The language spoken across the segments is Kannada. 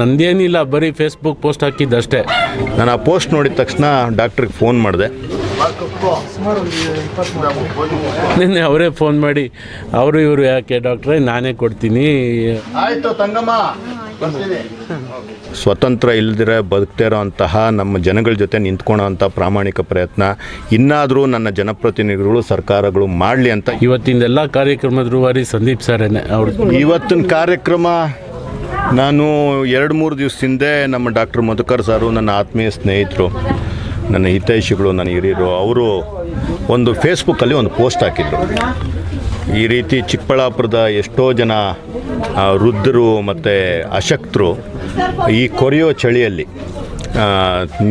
ನಂದೇನಿಲ್ಲ ಬರೀ ಫೇಸ್ಬುಕ್ ಪೋಸ್ಟ್ ಹಾಕಿದ್ದಷ್ಟೇ. ನಾನು ಆ ಪೋಸ್ಟ್ ನೋಡಿದ ತಕ್ಷಣ ಡಾಕ್ಟ್ರಿಗೆ ಫೋನ್ ಮಾಡಿದೆ. ನಿನ್ನೆ ಅವರೇ ಫೋನ್ ಮಾಡಿ ಅವರು ಇವರು ಯಾಕೆ ಡಾಕ್ಟ್ರೇ ನಾನೇ ಕೊಡ್ತೀನಿ. ಆಯಿತು ತಂಗಮ್ಮ ಸ್ವತಂತ್ರ ಇಲ್ಲದಿರ ಬದುಕ್ತಾ ಇರೋವಂತಹ ನಮ್ಮ ಜನಗಳ ಜೊತೆ ನಿಂತ್ಕೊಳ್ಳೋ ಅಂಥ ಪ್ರಾಮಾಣಿಕ ಪ್ರಯತ್ನ ಇನ್ನಾದರೂ ನನ್ನ ಜನಪ್ರತಿನಿಧಿಗಳು ಸರ್ಕಾರಗಳು ಮಾಡಲಿ ಅಂತ. ಇವತ್ತಿನ ಎಲ್ಲ ಕಾರ್ಯಕ್ರಮದ ರೂವಾರಿ ಸಂದೀಪ್ ಸರೇನೆ ಅವ್ರು. ಇವತ್ತಿನ ಕಾರ್ಯಕ್ರಮ ನಾನು ಎರಡು ಮೂರು ದಿವಸ ಹಿಂದೆ ನಮ್ಮ ಡಾಕ್ಟರ್ ಮಧುಕರ್ ಸಾರು ನನ್ನ ಆತ್ಮೀಯ ಸ್ನೇಹಿತರು, ನನ್ನ ಹಿತೈಷಿಗಳು, ನನ್ನ ಹಿರಿಯರು, ಅವರು ಒಂದು ಫೇಸ್ಬುಕ್ಕಲ್ಲಿ ಒಂದು ಪೋಸ್ಟ್ ಹಾಕಿದ್ರು. ಈ ರೀತಿ ಚಿಕ್ಕಬಳ್ಳಾಪುರದ ಎಷ್ಟೋ ಜನ ವೃದ್ಧರು ಮತ್ತು ಅಶಕ್ತರು ಈ ಕೊರೆಯೋ ಚಳಿಯಲ್ಲಿ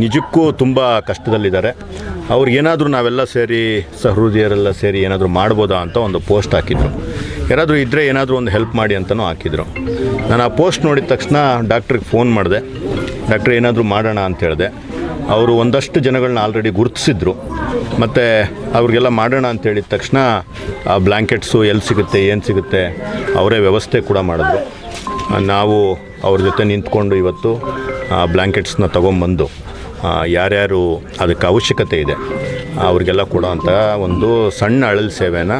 ನಿಜಕ್ಕೂ ತುಂಬ ಕಷ್ಟದಲ್ಲಿದ್ದಾರೆ. ಅವ್ರಿಗೇನಾದರೂ ನಾವೆಲ್ಲ ಸೇರಿ ಸಹೃದಯರೆಲ್ಲ ಸೇರಿ ಏನಾದರೂ ಮಾಡ್ಬೋದಾ ಅಂತ ಒಂದು ಪೋಸ್ಟ್ ಹಾಕಿದ್ರು. ಯಾರಾದರೂ ಇದ್ದರೆ ಏನಾದರೂ ಒಂದು ಹೆಲ್ಪ್ ಮಾಡಿ ಅಂತಲೂ ಹಾಕಿದರು. ನಾನು ಆ ಪೋಸ್ಟ್ ನೋಡಿದ ತಕ್ಷಣ ಡಾಕ್ಟ್ರಿಗೆ ಫೋನ್ ಮಾಡಿದೆ. ಡಾಕ್ಟ್ರ್, ಏನಾದರೂ ಮಾಡೋಣ ಅಂತ ಹೇಳಿದೆ. ಅವರು ಒಂದಷ್ಟು ಜನಗಳನ್ನ ಆಲ್ರೆಡಿ ಗುರುತಿಸಿದ್ರು. ಮತ್ತು ಅವ್ರಿಗೆಲ್ಲ ಮಾಡೋಣ ಅಂತ ಹೇಳಿದ ತಕ್ಷಣ ಆ ಬ್ಲ್ಯಾಂಕೆಟ್ಸು ಎಲ್ಲಿ ಸಿಗುತ್ತೆ, ಏನು ಸಿಗುತ್ತೆ, ಅವರೇ ವ್ಯವಸ್ಥೆ ಕೂಡ ಮಾಡಿದ್ರು. ನಾವು ಅವ್ರ ಜೊತೆ ನಿಂತ್ಕೊಂಡು ಇವತ್ತು ಬ್ಲ್ಯಾಂಕೆಟ್ಸ್ನ ತೊಗೊಂಬಂದು ಆ, ಯಾರ್ಯಾರು ಅದಕ್ಕೆ ಅವಶ್ಯಕತೆ ಇದೆ ಅವ್ರಿಗೆಲ್ಲ ಕೊಡೋವಂಥ ಒಂದು ಸಣ್ಣ ಅಳಲ್ ಸೇವೆನ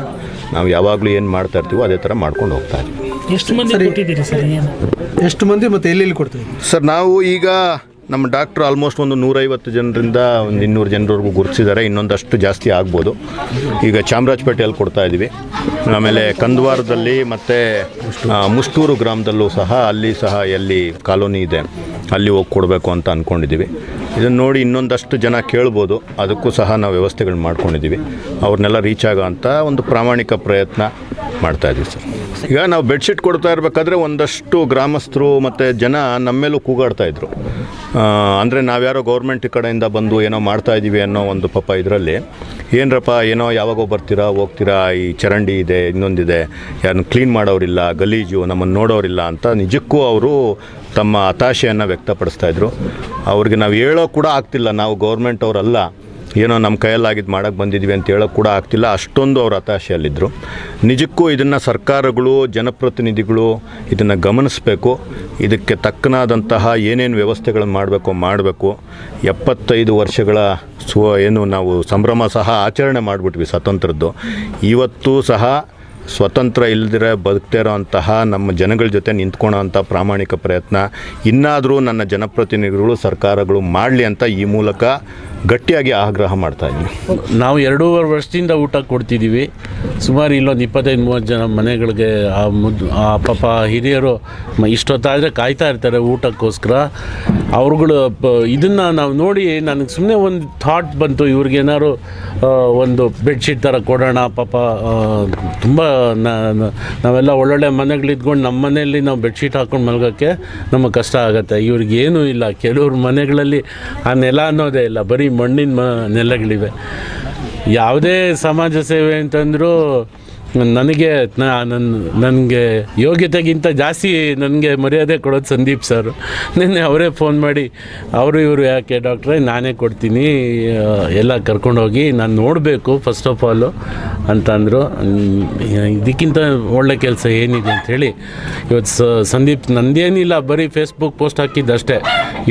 ನಾವು ಯಾವಾಗಲೂ ಏನು ಮಾಡ್ತಾ ಇರ್ತೀವೋ ಅದೇ ಥರ ಮಾಡ್ಕೊಂಡು ಹೋಗ್ತಾ ಇದ್ದೀವಿ. ಎಷ್ಟು ಮಂದಿ ಸರ್. ಎಷ್ಟು ಮಂದಿ ಮತ್ತೆ ಎಲ್ಲೆಲ್ಲಿ ಕೊಡ್ತೀವಿ ಸರ್ ನಾವು ಈಗ ನಮ್ಮ ಡಾಕ್ಟ್ರು ಆಲ್ಮೋಸ್ಟ್ ಒಂದು ನೂರೈವತ್ತು ಜನರಿಂದ ಒಂದು ಇನ್ನೂರು ಜನರವರೆಗೂ ಗುರುತಿಸಿದ್ದಾರೆ. ಇನ್ನೊಂದಷ್ಟು ಜಾಸ್ತಿ ಆಗ್ಬೋದು. ಈಗ ಚಾಮರಾಜಪೇಟೆಯಲ್ಲಿ ಕೊಡ್ತಾ ಇದ್ದೀವಿ. ಆಮೇಲೆ ಕಂದವಾರದಲ್ಲಿ ಮತ್ತು ಮುಷ್ಟೂರು ಗ್ರಾಮದಲ್ಲೂ ಸಹ ಅಲ್ಲಿ ಸಹ ಎಲ್ಲಿ ಕಾಲೋನಿ ಇದೆ. ಅಲ್ಲಿ ಹೋಗಿ ಕೊಡಬೇಕು ಅಂತ ಅಂದ್ಕೊಂಡಿದ್ದೀವಿ ಇದನ್ನು ನೋಡಿ ಇನ್ನೊಂದಷ್ಟು ಜನ ಕೇಳ್ಬೋದು. ಅದಕ್ಕೂ ಸಹ ನಾವು ವ್ಯವಸ್ಥೆಗಳು ಮಾಡ್ಕೊಂಡಿದ್ದೀವಿ. ಅವ್ರನ್ನೆಲ್ಲ ರೀಚ್ ಆಗೋ ಅಂತ ಒಂದು ಪ್ರಾಮಾಣಿಕ ಪ್ರಯತ್ನ ಮಾಡ್ತಾ ಇದ್ದೀವಿ ಸರ್. ಈಗ ನಾವು ಬೆಡ್ಶೀಟ್ ಕೊಡ್ತಾ ಇರಬೇಕಾದ್ರೆ ಒಂದಷ್ಟು ಗ್ರಾಮಸ್ಥರು ಮತ್ತು ಜನ ನಮ್ಮೇಲೂ ಕೂಗಾಡ್ತಾ ಇದ್ರು. ಅಂದರೆ ನಾವ್ಯಾರೋ ಗೌರ್ಮೆಂಟ್ ಕಡೆಯಿಂದ ಬಂದು ಏನೋ ಮಾಡ್ತಾ ಇದ್ದೀವಿ ಅನ್ನೋ ಒಂದು ಪಾಪ ಇದರಲ್ಲಿ, ಏನರಪ್ಪ, ಏನೋ ಯಾವಾಗೋ ಬರ್ತೀರಾ, ಹೋಗ್ತೀರಾ, ಈ ಚರಂಡಿ ಇದೆ, ಇನ್ನೊಂದಿದೆ, ಯಾರನ್ನು ಕ್ಲೀನ್ ಮಾಡೋರಿಲ್ಲ, ಗಲೀಜು, ನಮ್ಮನ್ನು ನೋಡೋರಿಲ್ಲ ಅಂತ ನಿಜಕ್ಕೂ ಅವರು ತಮ್ಮ ಹತಾಶೆಯನ್ನು ವ್ಯಕ್ತಪಡಿಸ್ತಾ ಇದ್ರು. ಅವ್ರಿಗೆ ನಾವು ಹೇಳೋ ಕೂಡ ಆಗ್ತಿಲ್ಲ, ನಾವು ಗೌರ್ಮೆಂಟ್ ಅವರಲ್ಲ. ಏನೋ ನಮ್ಮ ಕೈಯಲ್ಲಾಗಿದ್ದು ಮಾಡೋಕ್ಕೆ ಬಂದಿದ್ವಿ ಅಂತ ಹೇಳೋಕ್ಕೆ ಕೂಡ ಆಗ್ತಿಲ್ಲ. ಅಷ್ಟೊಂದು ಅವರು ಹತಾಶೆಯಲ್ಲಿದ್ದರು ನಿಜಕ್ಕೂ ಇದನ್ನು ಸರ್ಕಾರಗಳು, ಜನಪ್ರತಿನಿಧಿಗಳು ಇದನ್ನು ಗಮನಿಸಬೇಕು. ಇದಕ್ಕೆ ತಕ್ಕನಾದಂತಹ ಏನೇನು ವ್ಯವಸ್ಥೆಗಳನ್ನು ಮಾಡಬೇಕು ಮಾಡಬೇಕು. ಎಪ್ಪತ್ತೈದು ವರ್ಷಗಳ ಸ್ವ ಏನು ನಾವು ಸಂಭ್ರಮ ಸಹ ಆಚರಣೆ ಮಾಡಿಬಿಟ್ವಿ ಸ್ವಾತಂತ್ರ್ಯದ್ದು. ಇವತ್ತು ಸಹ ಸ್ವತಂತ್ರ ಇಲ್ಲದಿರ ಬದುಕ್ತಿರೋ ಅಂತಹ ನಮ್ಮ ಜನಗಳ ಜೊತೆ ನಿಂತ್ಕೊಳ್ಳೋ ಅಂಥ ಪ್ರಾಮಾಣಿಕ ಪ್ರಯತ್ನ, ಇನ್ನಾದರೂ ನನ್ನ ಜನಪ್ರತಿನಿಧಿಗಳು, ಸರ್ಕಾರಗಳು ಮಾಡಲಿ ಅಂತ ಈ ಮೂಲಕ ಗಟ್ಟಿಯಾಗಿ ಆಗ್ರಹ ಮಾಡ್ತಾ ಇದ್ದೀನಿ. ನಾವು ಎರಡೂವರೆ ವರ್ಷದಿಂದ ಊಟ ಕೊಡ್ತಿದ್ದೀವಿ. ಸುಮಾರು ಇಲ್ಲೊಂದು ಇಪ್ಪತ್ತೈದು, ಮೂವತ್ತು ಜನ ಮನೆಗಳಿಗೆ ಆ ಮುದ್ದು, ಆ ಪಾಪ ಹಿರಿಯರು ಇಷ್ಟೊತ್ತಾದರೆ ಕಾಯ್ತಾ ಇರ್ತಾರೆ ಊಟಕ್ಕೋಸ್ಕರ. ಅವ್ರುಗಳು ಇದನ್ನು ನಾವು ನೋಡಿ ನನಗೆ ಸುಮ್ಮನೆ ಒಂದು ಥಾಟ್ ಬಂತು ಇವ್ರಿಗೇನಾದ್ರು ಒಂದು ಬೆಡ್ಶೀಟ್ ಥರ ಕೊಡೋಣ, ಪಾಪ ತುಂಬ ನಾವೆಲ್ಲ ಒಳ್ಳೊಳ್ಳೆ ಮನೆಗಳು ಇದ್ಕೊಂಡು ನಮ್ಮ ಮನೆಯಲ್ಲಿ ನಾವು ಬೆಡ್ಶೀಟ್ ಹಾಕ್ಕೊಂಡು ಮಲಗೋಕ್ಕೆ ನಮಗೆ ಕಷ್ಟ ಆಗುತ್ತೆ. ಇವ್ರಿಗೇನೂ ಇಲ್ಲ. ಕೆಲವ್ರ ಮನೆಗಳಲ್ಲಿ ಆ ನೆಲ ಅನ್ನೋದೇ ಇಲ್ಲ. ಬರೀ ಮಣ್ಣಿನ ಮ, ನೆಲಗಳಿವೆ. ಯಾವುದೇ ಸಮಾಜ ಸೇವೆ ಅಂತಂದರೂ ನನಗೆ ನನ್ನ ನನಗೆ ಯೋಗ್ಯತೆಗಿಂತ ಜಾಸ್ತಿ ನನಗೆ ಮರ್ಯಾದೆ ಕೊಡೋದು ಸಂದೀಪ್ ಸರ್. ನಿನ್ನೆ ಅವರೇ ಫೋನ್ ಮಾಡಿ, ಅವರು ಇವರು ಯಾಕೆ ಡಾಕ್ಟ್ರೆ ನಾನೇ ಕೊಡ್ತೀನಿ ಎಲ್ಲ ಕರ್ಕೊಂಡೋಗಿ ನಾನು ನೋಡಬೇಕು ಫಸ್ಟ್ ಆಫ್ ಆಲು ಅಂತಂದರು ಇದಕ್ಕಿಂತ ಒಳ್ಳೆ ಕೆಲಸ ಏನಿದೆ ಅಂಥೇಳಿ ಇವತ್ತು ಸಂದೀಪ್ ನಂದೇನಿಲ್ಲ, ಬರೀ ಫೇಸ್ಬುಕ್ ಪೋಸ್ಟ್ ಹಾಕಿದ್ದಷ್ಟೇ.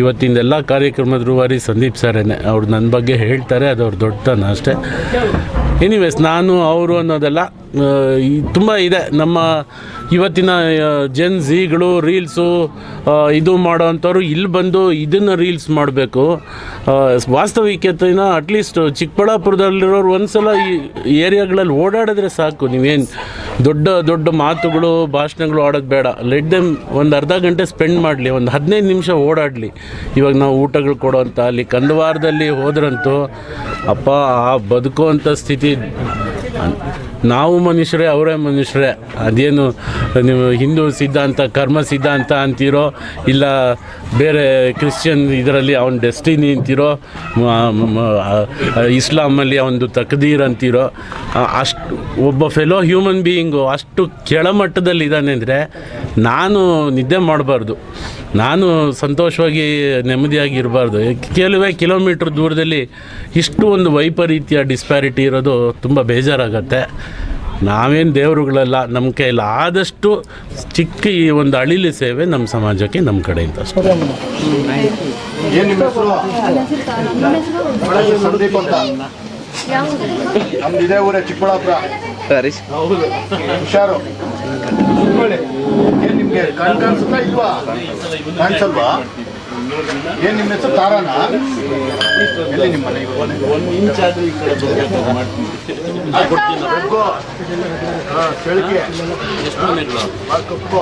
ಇವತ್ತಿಂದ ಎಲ್ಲ ಕಾರ್ಯಕ್ರಮದ ರೂವಾರಿ ಸಂದೀಪ್ ಸರೇನೆ. ಅವ್ರು ನನ್ನ ಬಗ್ಗೆ ಹೇಳ್ತಾರೆ, ಅದು ಅವ್ರ ದೊಡ್ಡತನ ಅಷ್ಟೇ. ಎನಿವೇಸ್ ನಾನು, ಅವರು ಅನ್ನೋದೆಲ್ಲ ತುಂಬ ಇದೆ. ನಮ್ಮ ಇವತ್ತಿನ ಜೆನ್ ಝೀಗಳು ರೀಲ್ಸು ಇದು ಮಾಡೋ ಅಂಥವ್ರು ಇಲ್ಲಿ ಬಂದು ಇದನ್ನು ರೀಲ್ಸ್ ಮಾಡಬೇಕು. ವಾಸ್ತವಿಕತೆನ ಅಟ್ಲೀಸ್ಟ್ ಚಿಕ್ಕಬಳ್ಳಾಪುರದಲ್ಲಿರೋರು ಒಂದ್ಸಲ ಈ ಏರಿಯಾಗಳಲ್ಲಿ ಓಡಾಡಿದ್ರೆ ಸಾಕು. ನೀವೇನು ದೊಡ್ಡ ದೊಡ್ಡ ಮಾತುಗಳು, ಭಾಷಣಗಳು ಆಡೋದು ಬೇಡ. ಲೆಟ್ ದೆಮ್ ಒಂದು ಅರ್ಧ ಗಂಟೆ ಸ್ಪೆಂಡ್ ಮಾಡಲಿ. ಒಂದು ಹದಿನೈದು ನಿಮಿಷ ಓಡಾಡಲಿ. ಇವಾಗ ನಾವು ಊಟಗಳು ಕೊಡೋಂಥ ಅಲ್ಲಿ ಕಂದವಾರದಲ್ಲಿ ಹೋದ್ರಂತೂ, ಅಪ್ಪ ಆ ಬದುಕುವಂಥ ಸ್ಥಿತಿ ನಾವು ಮನುಷ್ಯರೇ, ಅವರೇ ಮನುಷ್ಯರೇ. ಅದೇನು ನೀವು ಹಿಂದೂ ಸಿದ್ಧಾಂತ, ಕರ್ಮ ಸಿದ್ಧಾಂತ ಅಂತೀರೋ, ಇಲ್ಲ ಬೇರೆ ಕ್ರಿಶ್ಚಿಯನ್ ಇದರಲ್ಲಿ ಅವನ ಡೆಸ್ಟಿನಿ ಅಂತೀರೋ ಇಸ್ಲಾಮಲ್ಲಿ ಅವನದು ತಕದೀರ್ ಅಂತೀರೋ ಅಷ್ಟು, ಒಬ್ಬ ಫೆಲೋ ಹ್ಯೂಮನ್ ಬೀಯಿಂಗು ಅಷ್ಟು ಕೆಳಮಟ್ಟದಲ್ಲಿ ಇದ್ದಾನೆ ಅಂದರೆ ನಾನು ನಿದ್ದೆ ಮಾಡಬಾರ್ದು. ನಾನು ಸಂತೋಷವಾಗಿ ನೆಮ್ಮದಿಯಾಗಿ ಇರಬಾರ್ದು. ಕೆಲವೇ ಕಿಲೋಮೀಟ್ರ್ ದೂರದಲ್ಲಿ ಇಷ್ಟು ಒಂದು ವೈಪರೀತ್ಯ ಡಿಸ್ಪ್ಯಾರಿಟಿ ಇರೋದು ತುಂಬ ಬೇಜಾರಾಗತ್ತೆ ನಾವೇನು ದೇವರುಗಳೆಲ್ಲ ನಮ್ಮ ಕೈಯಲ್ಲಿ ಆದಷ್ಟು ಚಿಕ್ಕ ಈ ಒಂದು ಅಳಿಲಿ ಸೇವೆ ನಮ್ಮ ಸಮಾಜಕ್ಕೆ ನಮ್ಮ ಕಡೆಯಿಂದ ಅಷ್ಟೇ. ಏನು ನಿಮ್ಮ ಹೆಸರು? ಸಂದೀಪ್ ಅಂತ. ನಮ್ದು ಇದೇ ಊರೇ ಚಿಕ್ಕಬಳ್ಳಾಪುರ. ಹುಷಾರು. ಏನ್ ನಿಮ್ಗೆ ಕಣ್ ಕಾಣಿಸುತ್ತಾ ಇಲ್ವಾ? ಕಾಣಿಸಲ್ವಾ? ಏನ್ ನಿಮ್ಮ ಹೆಸರು? ತಾರಾನ? ಎಲ್ಲಿ ನಿಮ್ಮ ಮನೆ? ಹಾ, ಚಳಿಕೆ ಆ, ಕಪ್ಪು.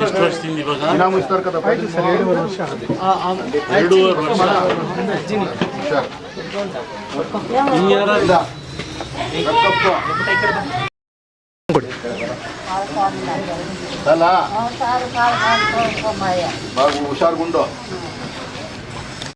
ಎಷ್ಟು ವರ್ಷದಿಂದ ಇವಾಗ? ಇನಾಮು ಇಸ್ತಾರ್ ಕದ ಎರಡೂವರೆ ವರ್ಷ ಹುಷಾರ್. ಇನ್ಯಾರ? ಇದ. ಕಪ್ಪು. ಅಲ್ಲ ಬಾಬು ಹುಷಾರ್ ಗುಂಡು